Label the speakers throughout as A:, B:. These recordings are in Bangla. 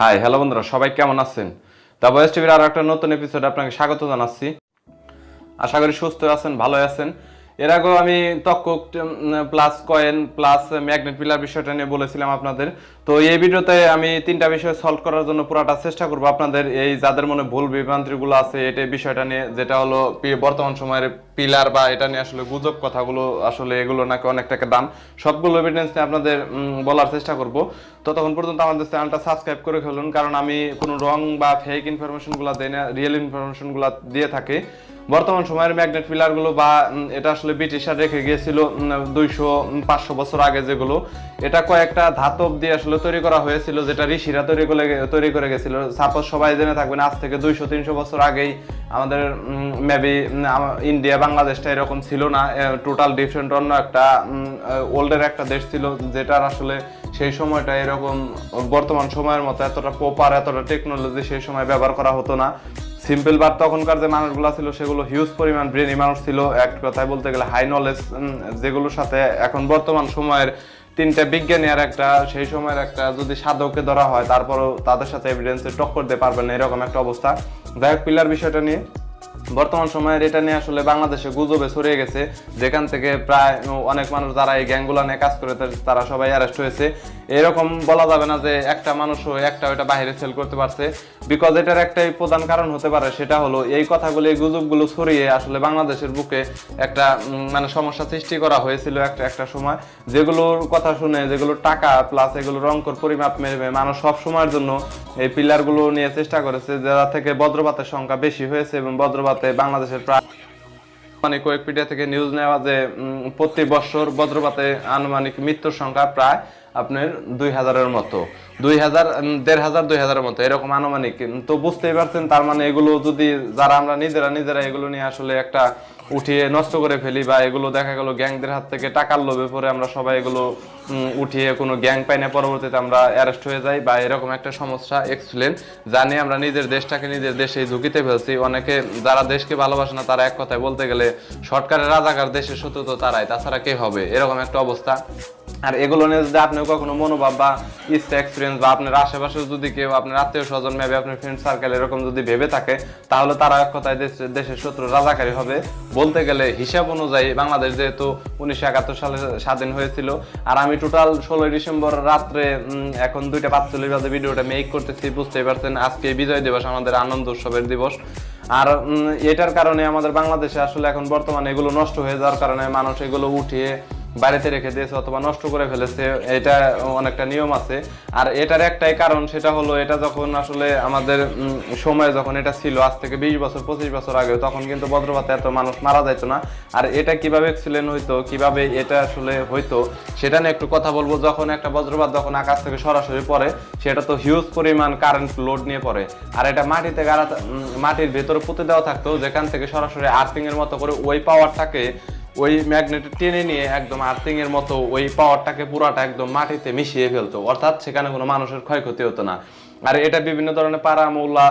A: হাই হ্যালো বন্ধুরা, সবাই কেমন আছেন? দা বয়েস টিভির আরও একটা নতুন এপিসোড আপনাকে স্বাগত জানাচ্ছি। আশা করি সুস্থ আছেন ভালো আছেন। এর আগেও আমি তক্কক plus coin plus magnet pillar বিষয়টা নিয়ে বলেছিলাম আপনাদের। তো এই ভিডিওতে আমি তিনটা বিষয় সলভ করার জন্য পুরাটা চেষ্টা করব আপনাদের। এই যাদের মনে ভুল বিভ্রান্তিগুলো আছে, এটা বিষয়টা নিয়ে, যেটা হলো বর্তমান সময়ের পিলার বা এটা নিয়ে আসলে গুজব কথাগুলো আসলে এগুলো নাকি অনেক টাকা দাম। সবগুলো এভিডেন্স নিয়ে আপনাদের বলার চেষ্টা করব। ততক্ষণ পর্যন্ত আমাদের চ্যানেলটা সাবস্ক্রাইব করে ফেলুন, কারণ আমি কোনো রং বা ফেক ইনফরমেশনগুলো দেই না রিয়েল ইনফরমেশনগুলো দিয়ে থাকি। বর্তমান সময়ের ম্যাগনেট পিলারগুলো বা এটা আসলে ব্রিটিশরা রেখে গিয়েছিল দুইশো পাঁচশো বছর আগে যেগুলো। এটা কয়েকটা ধাতব দিয়ে আসলে তৈরি করা হয়েছিল, যেটা ঋষিরা তৈরি করে তৈরি করে গেছিল। সাপোজ সবাই জেনে থাকবেন, আজ থেকে দুইশো, তিনশো বছর আগেই আমাদের মেবি ইন্ডিয়া বাংলাদেশটা এরকম ছিল না টোটাল ডিফারেন্ট অন্য একটা ওল্ডের একটা দেশ ছিল, যেটার আসলে সেই সময়টা এরকম বর্তমান সময়ের মতো এতটা প্রপার এতটা টেকনোলজি সেই সময় ব্যবহার করা হতো না। সিম্পল বাট তখনকার যে মানুষগুলো ছিল, সেগুলো হিউজ পরিমাণ ব্রেনি মানুষ ছিল। এক কথায় বলতে গেলে হাই নলেজ যেগুলোর সাথে এখন বর্তমান সময়ের তিনটা বিজ্ঞানী আর একটা, সেই সময়ের একটা যদি সাধককে ধরা হয়, তারপরও তাদের সাথে এভিডেন্সে টক্কর দিতে পারবেন এরকম একটা অবস্থা। যাই হোক পিলার বিষয়টা নিয়ে বর্তমান সময়ের এটা নিয়ে আসলে বাংলাদেশে গুজবে ছড়িয়ে গেছে। যেখান থেকে প্রায় অনেক মানুষ যারা এই গ্যাংগুলো নিয়ে কাজ করে, তারা সবাই অ্যারেস্ট হয়েছে। এরকম বলা যাবে না যে একটা মানুষও একটা ওইটা বাইরে সেল করতে পারছে। বিকজ এটার একটাই প্রধান কারণ হতে পারে, সেটা হলো এই কথাগুলো, এই গুজবগুলো ছড়িয়ে আসলে বাংলাদেশের বুকে একটা মানে সমস্যা সৃষ্টি করা হয়েছিল একটা একটা সময়। যেগুলোর কথা শুনে, যেগুলো টাকা প্লাস এগুলো রংকর পরিমাপ মেরবে মানুষ সব সময়ের জন্য এই পিলারগুলো নিয়ে চেষ্টা করেছে, যারা থেকে বজ্রপাতের সংখ্যা বেশি হয়েছে এবং বজ্রপাতে বাংলাদেশের প্রায় আনুমানিক ওয়েকপিডিয়া থেকে নিউজ নেওয়া যে প্রতি বছর বজ্রপাতে আনুমানিক মৃত্যুর সংখ্যা প্রায় আপনার দুই হাজারের মতো। দুই হাজার দেড় হাজার, দুই হাজারের মতো, এরকম আনুমানিক। তো বুঝতেই পারছেন, তার মানে এগুলো যদি যারা আমরা নিজেরা নিজেরা এগুলো নিয়ে আসলে একটা উঠিয়ে নষ্ট করে ফেলি বা এগুলো দেখা গেল গ্যাংদের হাত থেকে টাকার লোভে পরে আমরা সবাই এগুলো উঠিয়ে কোনো গ্যাং পাই না, পরবর্তীতে আমরা অ্যারেস্ট হয়ে যাই বা এরকম একটা সমস্যা এক্সপ্লেন জানি আমরা নিজের দেশটাকে নিজের দেশে ঝুঁকিতে ফেলছি। অনেকে যারা দেশকে ভালোবাসে না, তারা এক কথায় বলতে গেলে সরকারের রাজাকার দেশের শত্রু তো তারাই, তাছাড়া কে হবে? এরকম একটা অবস্থা। আর এগুলো নিয়ে যদি আপনি কখনো মনোভাব বা ইচ্ছা এক্সপিরিয়েন্স বা আপনার আশেপাশে যদি কেউ, আপনার আত্মীয় স্বজন মেবে আপনার ফ্রেন্ড সার্কেল এরকম যদি ভেবে থাকে, তাহলে তারা এক কথায় দেশ- দেশের শত্রু রাজাকারী হবে। বলতে গেলে হিসাব অনুযায়ী বাংলাদেশ যেহেতু উনিশশো একাত্তর সালে স্বাধীন হয়েছিল, আর আমি টোটাল ষোলোই ডিসেম্বর রাত্রে এখন দুইটা পাঁচচল্লিশ বাজে ভিডিওটা মেক করতেছি, বুঝতেই পারছেন, আজকে বিজয় দিবস, আমাদের আনন্দ উৎসবের দিবস। আর এটার কারণে আমাদের বাংলাদেশে আসলে এখন বর্তমানে এগুলো নষ্ট হয়ে যাওয়ার কারণে মানুষ এগুলো উঠিয়ে বাড়িতে রেখে দিয়েছে অথবা নষ্ট করে ফেলেছে, এটা অনেকটা নিয়ম আছে। আর এটার একটাই কারণ সেটা হলো, এটা যখন আসলে আমাদের সময় যখন এটা ছিল, আজ থেকে বিশ বছর, পঁচিশ বছর আগে, তখন কিন্তু বজ্রপাতে এত মানুষ মারা যাইতো না। আর এটা কীভাবে এক্সিলেন্ট হইতো, কীভাবে এটা আসলে হইতো, সেটা নিয়ে একটু কথা বলব। যখন একটা বজ্রপাত যখন আকাশ থেকে সরাসরি পড়ে, সেটা তো হিউজ পরিমাণ কারেন্ট লোড নিয়ে পড়ে। আর এটা মাটিতে গাড়া মাটির ভেতরে পুঁতে দেওয়া থাকতো, যেখান থেকে সরাসরি আর্থিং এর মতো করে ওই পাওয়ারটাকে ওই ম্যাগনেট টেনে নিয়ে একদম আর্থিং এর মতো ওই পাওয়ারটাকে পুরাটা একদম মাটিতে মিশিয়ে ফেলতো। অর্থাৎ সেখানে কোনো মানুষের ক্ষয়ক্ষতি হতো না। আর এটা বিভিন্ন ধরনের পাড়া মৌলা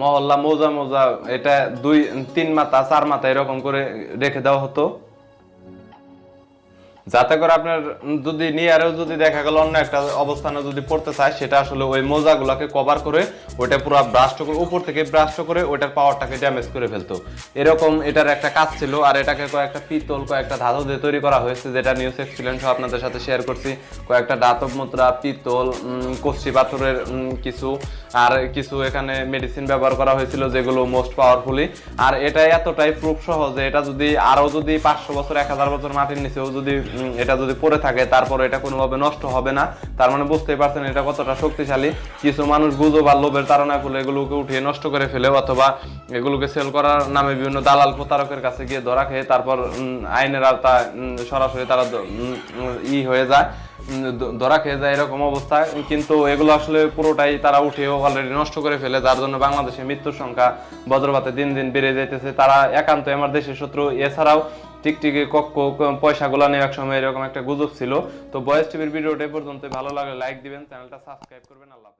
A: মহল্লা, মোজা মোজা, এটা দুই, তিন মাথা, চার মাথা এরকম করে রেখে দেওয়া হতো। যাতে করে আপনার যদি নিয়ারেও যদি দেখা গেল অন্য একটা অবস্থানে যদি পড়তে চায়, সেটা আসলে ওই মোজাগুলোকে কভার করে ওইটা পুরো ব্রাস্ট করে উপর থেকে ব্রাস্ট করে ওইটার পাওয়ারটাকে ড্যামেজ করে ফেলতো। এরকম এটার একটা কাজ ছিল, আর এটাকে কয়েকটা পিতল, কয়েকটা ধাতু দিয়ে তৈরি করা হয়েছে, যেটা নিউজ এক্সপিরিয়েন্স আপনাদের সাথে শেয়ার করছি। কয়েকটা ধাতব মুদ্রা, পিতল কষ্টি পাথরের কিছু, আর কিছু এখানে মেডিসিন ব্যবহার করা হয়েছিল, যেগুলো মোস্ট পাওয়ারফুলি আর এটা এতটাই প্রুফ সহ যে এটা যদি আরও যদি পাঁচশো বছর, এক হাজার বছর মাটির নিচেও যদি এটা যদি পরে থাকে তারপর এটা কোনোভাবে নষ্ট হবে না। তার মানে বুঝতেই পারছেন এটা কতটা শক্তিশালী। কিছু মানুষ গুজো বা লোভের তারা করলে এগুলোকে উঠিয়ে নষ্ট করে ফেলে অথবা এগুলোকে সেল করার নামে বিভিন্ন দালাল প্রতারকের কাছে গিয়ে ধরা খেয়ে তারপর আইনের আওতা উম, সরাসরি তারা ই হয়ে যায়। ধরা খেয়ে যায় এরকম অবস্থা। কিন্তু এগুলো আসলে পুরোটাই তারা উঠে অলরেডি নষ্ট করে ফেলে, যার জন্য বাংলাদেশে মৃত্যুর সংখ্যা বজ্রপাতে দিন দিন বেড়ে যাইতেছে। তারা একান্ত আমার দেশের শত্রু। এছাড়াও টিকটিকি পয়সা পয়সাগুলো নিয়ে একসময় এরকম একটা গুজব ছিল। তো বয়েস টিভির ভিডিওটা পর্যন্ত ভালো লাগলে লাইক দিবেন, চ্যানেলটা সাবস্ক্রাইব করবেন। আল্লাহ।